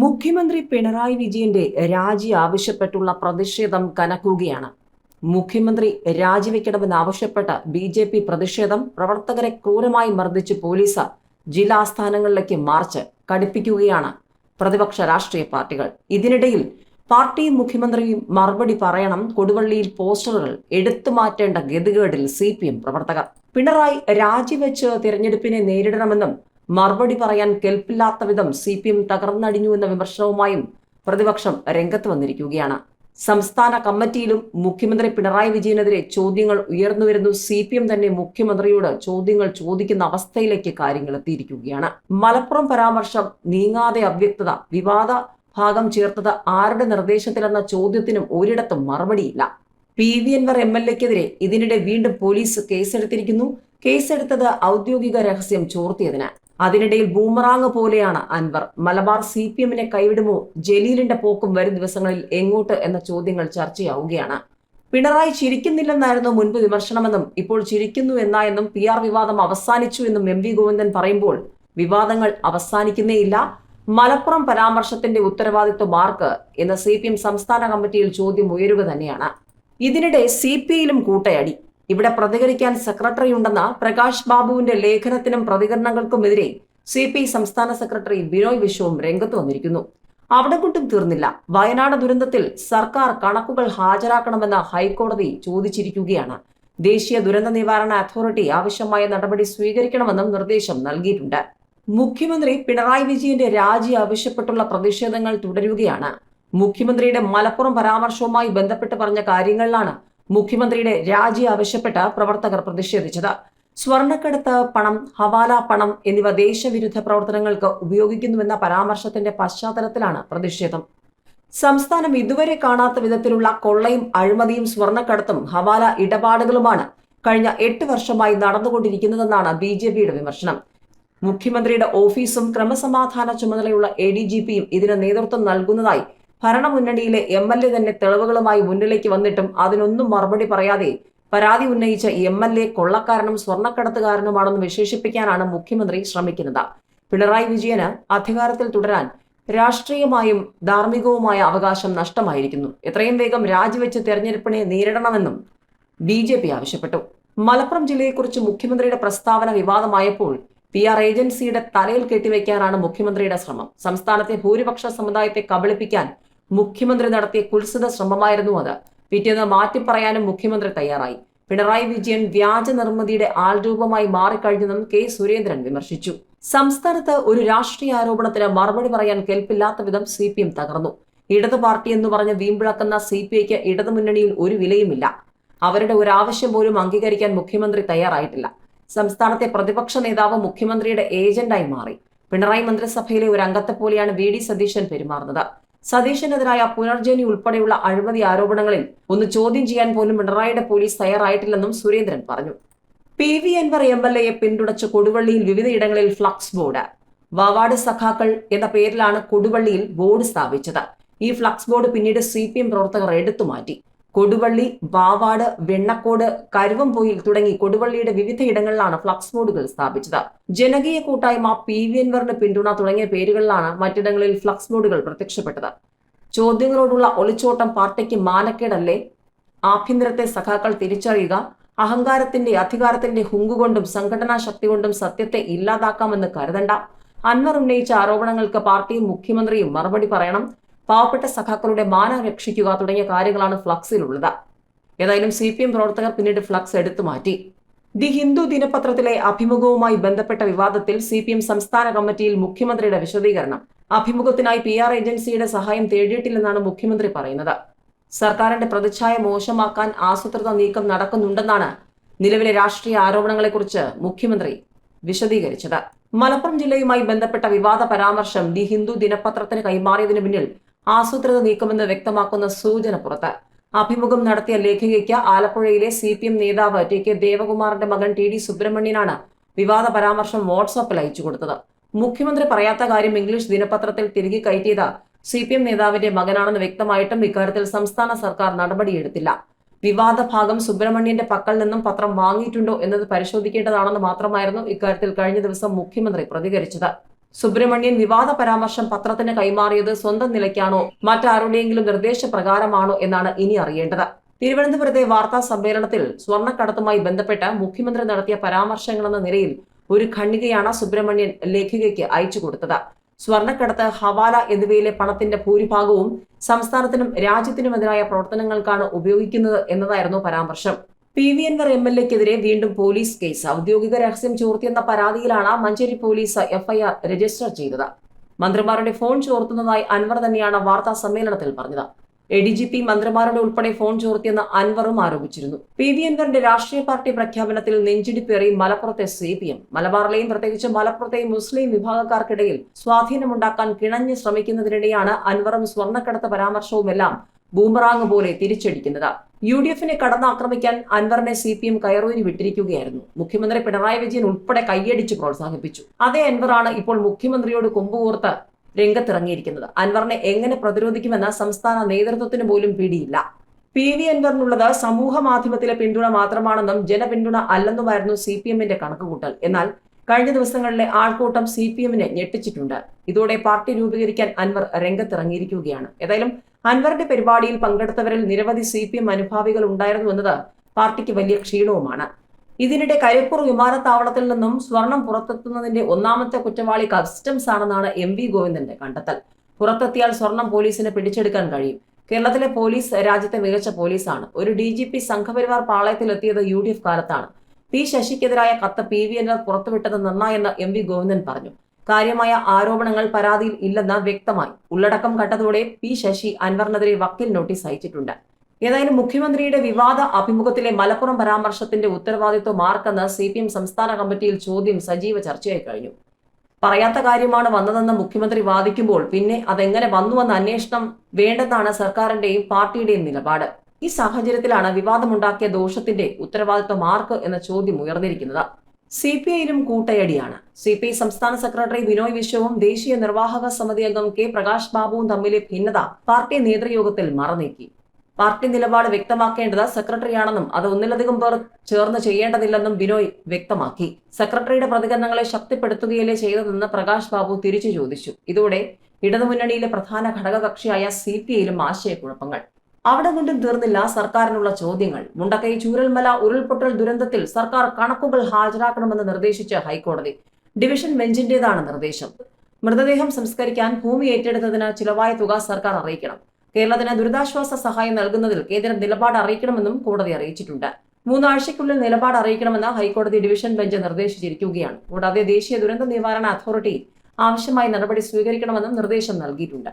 മുഖ്യമന്ത്രി പിണറായി വിജയന്റെ രാജി ആവശ്യപ്പെട്ടുള്ള പ്രതിഷേധം കനക്കുകയാണ്. മുഖ്യമന്ത്രി രാജിവെക്കണമെന്നാവശ്യപ്പെട്ട് ബി ജെ പി പ്രതിഷേധം പ്രവർത്തകരെ ക്രൂരമായി മർദ്ദിച്ച് പോലീസ് ജില്ലാസ്ഥാനങ്ങളിലേക്ക് മാർച്ച് കടുപ്പിക്കുകയാണ് പ്രതിപക്ഷ രാഷ്ട്രീയ പാർട്ടികൾ. ഇതിനിടയിൽ പാർട്ടിയും മുഖ്യമന്ത്രിയും മറുപടി പറയണം കൊടുവള്ളിയിൽ പോസ്റ്ററുകൾ എടുത്തു മാറ്റേണ്ട ഗതികേടിൽ സി പി എം പ്രവർത്തകർ. പിണറായി രാജിവെച്ച് തിരഞ്ഞെടുപ്പിനെ നേരിടണമെന്നും മറുപടി പറയാൻ കെൽപ്പില്ലാത്ത വിധം സി പി എം തകർന്നടിഞ്ഞു എന്ന വിമർശനവുമായും പ്രതിപക്ഷം രംഗത്ത് വന്നിരിക്കുകയാണ്. സംസ്ഥാന കമ്മിറ്റിയിലും മുഖ്യമന്ത്രി പിണറായി വിജയനെതിരെ ചോദ്യങ്ങൾ ഉയർന്നുവരുന്നു സി പി എം തന്നെ മുഖ്യമന്ത്രിയോട് ചോദ്യങ്ങൾ ചോദിക്കുന്ന അവസ്ഥയിലേക്ക് കാര്യങ്ങൾ എത്തിയിരിക്കുകയാണ്. മലപ്പുറം പരാമർശം നീങ്ങാതെ അവ്യക്തത വിവാദ ഭാഗം ചേർത്തത് ആരുടെ നിർദ്ദേശത്തിലെന്ന ചോദ്യത്തിനും ഒരിടത്തും മറുപടിയില്ല. P V Anvar M L എക്കെതിരെ ഇതിനിടെ വീണ്ടും പോലീസ് കേസെടുത്തിരിക്കുന്നു. കേസെടുത്തത് ഔദ്യോഗിക രഹസ്യം ചോർത്തിയതിന്. അതിനിടയിൽ ബൂമറാങ് പോലെയാണ് അൻവർ. മലബാർ സി പി എമ്മിനെ കൈവിടുമോ? ജലീലിന്റെ പോക്കും വരും ദിവസങ്ങളിൽ എങ്ങോട്ട് എന്ന ചോദ്യങ്ങൾ ചർച്ചയാവുകയാണ്. പിണറായി ചിരിക്കുന്നില്ലെന്നായിരുന്നു മുൻപ് വിമർശനമെന്നും ഇപ്പോൾ ചിരിക്കുന്നു എന്നായെന്നും പി ആർ വിവാദം അവസാനിച്ചു എന്നും എം വി ഗോവിന്ദൻ പറയുമ്പോൾ വിവാദങ്ങൾ അവസാനിക്കുന്നേയില്ല. മലപ്പുറം പരാമർശത്തിന്റെ ഉത്തരവാദിത്വം ആർക്ക് എന്ന സി പി എം സംസ്ഥാന കമ്മിറ്റിയിൽ ചോദ്യം ഉയരുക തന്നെയാണ്. ഇതിനിടെ സി പി ഐയിലും കൂട്ടയടി. ഇവിടെ പ്രതികരിക്കാൻ സെക്രട്ടറി ഉണ്ടെന്ന പ്രകാശ് ബാബുവിന്റെ ലേഖനത്തിനും പ്രതികരണങ്ങൾക്കുമെതിരെ സി പി സംസ്ഥാന സെക്രട്ടറി ബിനോയ് വിശ്വവും രംഗത്ത് വന്നിരിക്കുന്നു. അവിടെ കൊണ്ടും തീർന്നില്ല. വയനാട് ദുരന്തത്തിൽ സർക്കാർ കണക്കുകൾ ഹാജരാക്കണമെന്ന് ഹൈക്കോടതി ചോദിച്ചിരിക്കുകയാണ്. ദേശീയ ദുരന്ത നിവാരണ അതോറിറ്റി ആവശ്യമായ നടപടി സ്വീകരിക്കണമെന്നും നിർദ്ദേശം നൽകിയിട്ടുണ്ട്. മുഖ്യമന്ത്രി പിണറായി വിജയന്റെ രാജി ആവശ്യപ്പെട്ടുള്ള പ്രതിഷേധങ്ങൾ തുടരുകയാണ്. മുഖ്യമന്ത്രിയുടെ മലപ്പുറം പരാമർശവുമായി ബന്ധപ്പെട്ട് പറഞ്ഞ കാര്യങ്ങളിലാണ് മുഖ്യമന്ത്രിയുടെ രാജി ആവശ്യപ്പെട്ട് പ്രവർത്തകർ പ്രതിഷേധിച്ചത്. സ്വർണക്കടത്ത് പണം ഹവാല പണം എന്നിവ ദേശവിരുദ്ധ പ്രവർത്തനങ്ങൾക്ക് ഉപയോഗിക്കുന്നുവെന്ന പരാമർശത്തിന്റെ പശ്ചാത്തലത്തിലാണ് പ്രതിഷേധം. സംസ്ഥാനം ഇതുവരെ കാണാത്ത വിധത്തിലുള്ള കൊള്ളയും അഴിമതിയും സ്വർണക്കടത്തും ഹവാല ഇടപാടുകളുമാണ് കഴിഞ്ഞ എട്ട് വർഷമായി നടന്നുകൊണ്ടിരിക്കുന്നതെന്നാണ് ബി ജെ പിയുടെ വിമർശനം. മുഖ്യമന്ത്രിയുടെ ഓഫീസും ക്രമസമാധാന ചുമതലയുള്ള എ ഡി ജി പിയും ഇതിന് നേതൃത്വം നൽകുന്നതായി ഭരണമുന്നണിയിലെ എം എൽ എ തന്നെ തെളിവുകളുമായി മുന്നിലേക്ക് വന്നിട്ടും അതിനൊന്നും മറുപടി പറയാതെ പരാതി ഉന്നയിച്ച എം എൽ എ കൊള്ളക്കാരനും സ്വർണക്കടത്തുകാരനുമാണെന്ന് വിശേഷിപ്പിക്കാനാണ് മുഖ്യമന്ത്രി ശ്രമിക്കുന്നത്. പിണറായി വിജയന് അധികാരത്തിൽ തുടരാൻ രാഷ്ട്രീയമായും ധാർമ്മികവുമായ അവകാശം നഷ്ടമായിരിക്കുന്നു. എത്രയും വേഗം രാജിവെച്ച് തെരഞ്ഞെടുപ്പിനെ നേരിടണമെന്നും ബി ജെ പി ആവശ്യപ്പെട്ടു. മലപ്പുറം ജില്ലയെക്കുറിച്ച് മുഖ്യമന്ത്രിയുടെ പ്രസ്താവന വിവാദമായപ്പോൾ പി ആർ ഏജൻസിയുടെ തലയിൽ കെട്ടിവെക്കാനാണ് മുഖ്യമന്ത്രിയുടെ ശ്രമം. സംസ്ഥാനത്തെ ഭൂരിപക്ഷ സമുദായത്തെ കബളിപ്പിക്കാൻ മുഖ്യമന്ത്രി നടത്തിയ കുൽസിത ശ്രമമായിരുന്നു അത്. പിറ്റേന്ന് മാറ്റി പറയാനും മുഖ്യമന്ത്രി തയ്യാറായി. പിണറായി വിജയൻ വ്യാജ നിർമ്മിതിയുടെ ആൾരൂപമായി മാറിക്കഴിഞ്ഞെന്നും കെ സുരേന്ദ്രൻ വിമർശിച്ചു. സംസ്ഥാനത്ത് ഒരു രാഷ്ട്രീയ ആരോപണത്തിന് മറുപടി പറയാൻ കെൽപ്പില്ലാത്ത വിധം സി പി എം തകർന്നു. ഇടതു പാർട്ടി എന്ന് പറഞ്ഞ് വീമ്പിളക്കുന്ന സി പി ഐക്ക് ഇടതുമുന്നണിയിൽ ഒരു വിലയുമില്ല. അവരുടെ ഒരു ആവശ്യം പോലും അംഗീകരിക്കാൻ മുഖ്യമന്ത്രി തയ്യാറായിട്ടില്ല. സംസ്ഥാനത്തെ പ്രതിപക്ഷ നേതാവ് മുഖ്യമന്ത്രിയുടെ ഏജന്റായി മാറി. പിണറായി മന്ത്രിസഭയിലെ ഒരു അംഗത്തെ പോലെയാണ് വി ഡി സതീശൻ പെരുമാറുന്നത്. സതീശനെതിരായ പുനർജനി ഉൾപ്പെടെയുള്ള അഴിമതി ആരോപണങ്ങളിൽ ഒന്ന് ചോദ്യം ചെയ്യാൻ പോലും പിണറായിയുടെ പോലീസ് തയ്യാറായിട്ടില്ലെന്നും സുരേന്ദ്രൻ പറഞ്ഞു. P V Anvar M L എയെ പിന്തുണച്ച കൊടുവള്ളിയിൽ വിവിധയിടങ്ങളിൽ ഫ്ലക്സ് ബോർഡ്. വാവാട് സഖാക്കൾ എന്ന പേരിലാണ് കൊടുവള്ളിയിൽ ബോർഡ് സ്ഥാപിച്ചത്. ഈ ഫ്ലക്സ് ബോർഡ് പിന്നീട് സി പി എം പ്രവർത്തകർ എടുത്തുമാറ്റി കൊടുവള്ളി വാവാട് വെണ്ണക്കോട് കരുവമ്പോയിൽ തുടങ്ങി കൊടുവള്ളിയുടെ വിവിധ ഇടങ്ങളിലാണ് ഫ്ലക്സ് ബോർഡുകൾ സ്ഥാപിച്ചത്. ജനകീയ കൂട്ടായ്മ പി വി എൻവറിന് പിന്തുണ തുടങ്ങിയ പേരുകളിലാണ് മറ്റിടങ്ങളിൽ ഫ്ലക്സ് ബോർഡുകൾ പ്രത്യക്ഷപ്പെട്ടത്. ചോദ്യങ്ങളോടുള്ള ഒളിച്ചോട്ടം പാർട്ടിക്ക് മാനക്കേടല്ലേ? ആഭ്യന്തരത്തെ സഖാക്കൾ തിരിച്ചറിയുക അഹങ്കാരത്തിന്റെ അധികാരത്തിന്റെ ഹുങ്കുകൊണ്ടും സംഘടനാ ശക്തി കൊണ്ടും സത്യത്തെ ഇല്ലാതാക്കാമെന്ന് കരുതണ്ട. അൻവർ ഉന്നയിച്ച ആരോപണങ്ങൾക്ക് പാർട്ടിയും മുഖ്യമന്ത്രിയും മറുപടി പറയണം. പാവപ്പെട്ട സഖാക്കളുടെ മാനം രക്ഷിക്കുക തുടങ്ങിയ കാര്യങ്ങളാണ് ഫ്ലക്സിലുള്ളത്. ഏതായാലും സി പി എം പ്രവർത്തകർ പിന്നീട് ഫ്ലക്സ് എടുത്തു മാറ്റി. ദി ഹിന്ദു ദിനപത്രത്തിലെ അഭിമുഖവുമായി ബന്ധപ്പെട്ട വിവാദത്തിൽ സി പി എം സംസ്ഥാന കമ്മിറ്റിയിൽ മുഖ്യമന്ത്രിയുടെ വിശദീകരണം. അഭിമുഖത്തിനായി പി ആർ ഏജൻസിയുടെ സഹായം തേടിയിട്ടില്ലെന്നാണ് മുഖ്യമന്ത്രി പറയുന്നത്. സർക്കാരിന്റെ പ്രതിച്ഛായ മോശമാക്കാൻ ആസൂത്രിത നീക്കം നടക്കുന്നുണ്ടെന്നാണ് നിലവിലെ രാഷ്ട്രീയ ആരോപണങ്ങളെക്കുറിച്ച് മുഖ്യമന്ത്രി വിശദീകരിച്ചത്. മലപ്പുറം ജില്ലയുമായി ബന്ധപ്പെട്ട വിവാദ പരാമർശം ദി ഹിന്ദു ദിനപത്രത്തിന് കൈമാറിയതിനു പിന്നിൽ ആസൂത്രിത നീക്കമെന്ന് വ്യക്തമാക്കുന്ന സൂചന പുറത്ത്. അഭിമുഖം നടത്തിയ ലേഖികയ്ക്ക് ആലപ്പുഴയിലെ സി പി എം നേതാവ് ടി കെ ദേവകുമാറിന്റെ മകൻ ടി ഡി സുബ്രഹ്മണ്യനാണ് വിവാദ പരാമർശം വാട്സാപ്പിൽ അയച്ചു കൊടുത്തത്. മുഖ്യമന്ത്രി പറയാത്ത കാര്യം ഇംഗ്ലീഷ് ദിനപത്രത്തിൽ തിരികെ കയറ്റിയത് സി പി എം നേതാവിന്റെ മകനാണെന്ന് വ്യക്തമായിട്ടും ഇക്കാര്യത്തിൽ സംസ്ഥാന സർക്കാർ നടപടിയെടുത്തില്ല. വിവാദ ഭാഗം സുബ്രഹ്മണ്യന്റെ പക്കൽ നിന്നും പത്രം വാങ്ങിയിട്ടുണ്ടോ എന്നത് പരിശോധിക്കേണ്ടതാണെന്ന് മാത്രമായിരുന്നു ഇക്കാര്യത്തിൽ കഴിഞ്ഞ ദിവസം മുഖ്യമന്ത്രി പ്രതികരിച്ചത്. സുബ്രഹ്മണ്യൻ വിവാദ പരാമർശം പത്രത്തിന് കൈമാറിയത് സ്വന്തം നിലയ്ക്കാണോ? മറ്റാരുടെയെങ്കിലും നിർദ്ദേശപ്രകാരമാണോ എന്നാണ് ഇനി അറിയേണ്ടത്. തിരുവനന്തപുരത്തെ വാർത്താ സമ്മേളനത്തിൽ സ്വർണക്കടത്തുമായി ബന്ധപ്പെട്ട് മുഖ്യമന്ത്രി നടത്തിയ പരാമർശങ്ങളെന്ന നിലയിൽ ഒരു ഖണ്ഡികയാണ് സുബ്രഹ്മണ്യൻ ലേഖികയ്ക്ക് അയച്ചു കൊടുത്തത്. സ്വർണക്കടത്ത് ഹവാല എന്നിവയിലെ പണത്തിന്റെ ഭൂരിഭാഗവും സംസ്ഥാനത്തിനും രാജ്യത്തിനുമെതിരായ പ്രവർത്തനങ്ങൾക്കാണ് ഉപയോഗിക്കുന്നത് എന്നതായിരുന്നു പരാമർശം. P V Anvar M L എക്കെതിരെ വീണ്ടും പോലീസ് കേസ്. ഔദ്യോഗിക രഹസ്യം ചോർത്തിയെന്ന പരാതിയിലാണ് മഞ്ചേരി പോലീസ് എഫ്ഐആർ രജിസ്റ്റർ ചെയ്തത്. മന്ത്രിമാരുടെ ഫോൺ ചോർത്തുന്നതായി അൻവർ തന്നെയാണ് വാർത്താ സമ്മേളനത്തിൽ പറഞ്ഞത്. എ ഡി ജി പി മന്ത്രിമാരുടെ ഉൾപ്പെടെ ഫോൺ ചോർത്തിയെന്ന് അൻവറും ആരോപിച്ചിരുന്നു. പി വി അൻവറിന്റെ രാഷ്ട്രീയ പാർട്ടി പ്രഖ്യാപനത്തിൽ നെഞ്ചിടിപ്പേറി മലപ്പുറത്തെ സി പി എം. മലബാറിലെയും പ്രത്യേകിച്ച് മലപ്പുറത്തെയും മുസ്ലിം വിഭാഗക്കാർക്കിടയിൽ സ്വാധീനമുണ്ടാക്കാൻ കിണഞ്ഞ് ശ്രമിക്കുന്നതിനിടെയാണ് അൻവറും സ്വർണക്കടത്ത് പരാമർശവുമെല്ലാം ബൂമറാങ് പോലെ തിരിച്ചടിക്കുന്നത്. യു ഡി എഫിനെ കടന്നാക്രമിക്കാൻ അൻവറിനെ സി പി എം കയറൂരി വിട്ടിരിക്കുകയായിരുന്നു. മുഖ്യമന്ത്രി പിണറായി വിജയൻ ഉൾപ്പെടെ കൈയടിച്ച് പ്രോത്സാഹിപ്പിച്ചു. അതേ അൻവറാണ് ഇപ്പോൾ മുഖ്യമന്ത്രിയോട് കൊമ്പുകൂർത്ത് രംഗത്തിറങ്ങിയിരിക്കുന്നത്. അൻവറിനെ എങ്ങനെ പ്രതിരോധിക്കുമെന്ന സംസ്ഥാന നേതൃത്വത്തിന് പോലും പിടിയില്ല. പി വി അൻവറിനുള്ളത് സമൂഹ മാധ്യമത്തിലെ പിന്തുണ മാത്രമാണെന്നും ജനപിന്തുണ അല്ലെന്നുമായിരുന്നു സി പി എമ്മിന്റെ കണക്കുകൂട്ടൽ. എന്നാൽ കഴിഞ്ഞ ദിവസങ്ങളിലെ ആൾക്കൂട്ടം സി പി എമ്മിനെ ഞെട്ടിച്ചിട്ടുണ്ട്. ഇതോടെ പാർട്ടി രൂപീകരിക്കാൻ അൻവർ രംഗത്തിറങ്ങിയിരിക്കുകയാണ്. ഏതായാലും അൻവറിന്റെ പരിപാടിയിൽ പങ്കെടുത്തവരിൽ നിരവധി സി പി എം അനുഭാവികൾ ഉണ്ടായിരുന്നു എന്നത് പാർട്ടിക്ക് വലിയ ക്ഷീണവുമാണ്. ഇതിനിടെ കരിപ്പൂർ വിമാനത്താവളത്തിൽ നിന്നും സ്വർണം പുറത്തെത്തുന്നതിന്റെ ഒന്നാമത്തെ കുറ്റവാളി കസ്റ്റംസ് ആണെന്നാണ് എം വി ഗോവിന്ദന്റെ കണ്ടെത്തൽ. പുറത്തെത്തിയാൽ സ്വർണം പോലീസിന് പിടിച്ചെടുക്കാൻ കഴിയും. കേരളത്തിലെ പോലീസ് രാജ്യത്തെ മികച്ച പോലീസാണ്. ഒരു ഡി ജി പി സംഘപരിവാർ പാളയത്തിലെത്തിയത് യു ഡി എഫ് കാലത്താണ്. പി ശശിക്കെതിരായ കത്ത് പി വി എൻആർ പുറത്തുവിട്ടത് നന്നായെന്ന് എം വി ഗോവിന്ദൻ പറഞ്ഞു. കാര്യമായ ആരോപണങ്ങൾ പരാതിയിൽ ഇല്ലെന്ന് വ്യക്തമായി. ഉള്ളടക്കം കണ്ടതോടെ പി ശശി അൻവറിനെതിരെ വക്കീൽ നോട്ടീസ് അയച്ചിട്ടുണ്ട്. ഏതായാലും മുഖ്യമന്ത്രിയുടെ വിവാദ അഭിമുഖത്തിലെ മലപ്പുറം പരാമർശത്തിന്റെ ഉത്തരവാദിത്വം ആർക്കെന്ന് സി പി എം സംസ്ഥാന കമ്മിറ്റിയിൽ ചോദ്യം സജീവ ചർച്ചയായി കഴിഞ്ഞു. പറയാത്ത കാര്യമാണ് വന്നതെന്ന് മുഖ്യമന്ത്രി വാദിക്കുമ്പോൾ പിന്നെ അതെങ്ങനെ വന്നുവെന്ന അന്വേഷണം വേണ്ടെന്നാണ് സർക്കാരിന്റെയും പാർട്ടിയുടെയും നിലപാട്. ഈ സാഹചര്യത്തിലാണ് വിവാദമുണ്ടാക്കിയ ദോഷത്തിന്റെ ഉത്തരവാദിത്വം ആർക്ക് എന്ന ചോദ്യം ഉയർന്നിരിക്കുന്നത്. സി പി ഐയിലും കൂട്ടയടിയാണ്. സി പി ഐ സംസ്ഥാന സെക്രട്ടറി ബിനോയ് വിശ്വവും ദേശീയ നിർവാഹക സമിതി അംഗം കെ പ്രകാശ് ബാബുവും തമ്മിലെ ഭിന്നത പാർട്ടി നേതൃയോഗത്തിൽ മറനീക്കി. പാർട്ടി നിലപാട് വ്യക്തമാക്കേണ്ടത് സെക്രട്ടറിയാണെന്നും അത് ഒന്നിലധികം പേർ ചേർന്ന് ചെയ്യേണ്ടതില്ലെന്നും ബിനോയ് വ്യക്തമാക്കി. സെക്രട്ടറിയുടെ പ്രതികരണങ്ങളെ ശക്തിപ്പെടുത്തുകയല്ലേ ചെയ്തതെന്ന് പ്രകാശ് ബാബു തിരിച്ചു ചോദിച്ചു. ഇതോടെ ഇടതുമുന്നണിയിലെ പ്രധാന ഘടകകക്ഷിയായ സി പി ഐയിലും ആശയക്കുഴപ്പങ്ങൾ. അവിടെ കൊണ്ടും തീർന്നില്ല സർക്കാരിനുള്ള ചോദ്യങ്ങൾ. മുണ്ടക്കൈ ചൂരൽമല ഉരുൾപൊട്ടൽ ദുരന്തത്തിൽ സർക്കാർ കണക്കുകൾ ഹാജരാക്കണമെന്ന് നിർദ്ദേശിച്ച ഹൈക്കോടതി. ഡിവിഷൻ ബെഞ്ചിന്റേതാണ് നിർദ്ദേശം. മൃതദേഹം സംസ്കരിക്കാൻ ഭൂമി ഏറ്റെടുത്തതിന് ചിലവായ തുക സർക്കാർ അറിയിക്കണം. കേരളത്തിന് ദുരിതാശ്വാസ സഹായം നൽകുന്നതിൽ കേന്ദ്രം നിലപാട് അറിയിക്കണമെന്നും കോടതി അറിയിച്ചിട്ടുണ്ട്. മൂന്നാഴ്ചയ്ക്കുള്ളിൽ നിലപാട് അറിയിക്കണമെന്ന് ഹൈക്കോടതി ഡിവിഷൻ ബെഞ്ച് നിർദ്ദേശിച്ചിരിക്കുകയാണ്. കൂടാതെ ദേശീയ ദുരന്ത നിവാരണ അതോറിറ്റി ആവശ്യമായ നടപടി സ്വീകരിക്കണമെന്നും നിർദ്ദേശം നൽകിയിട്ടുണ്ട്.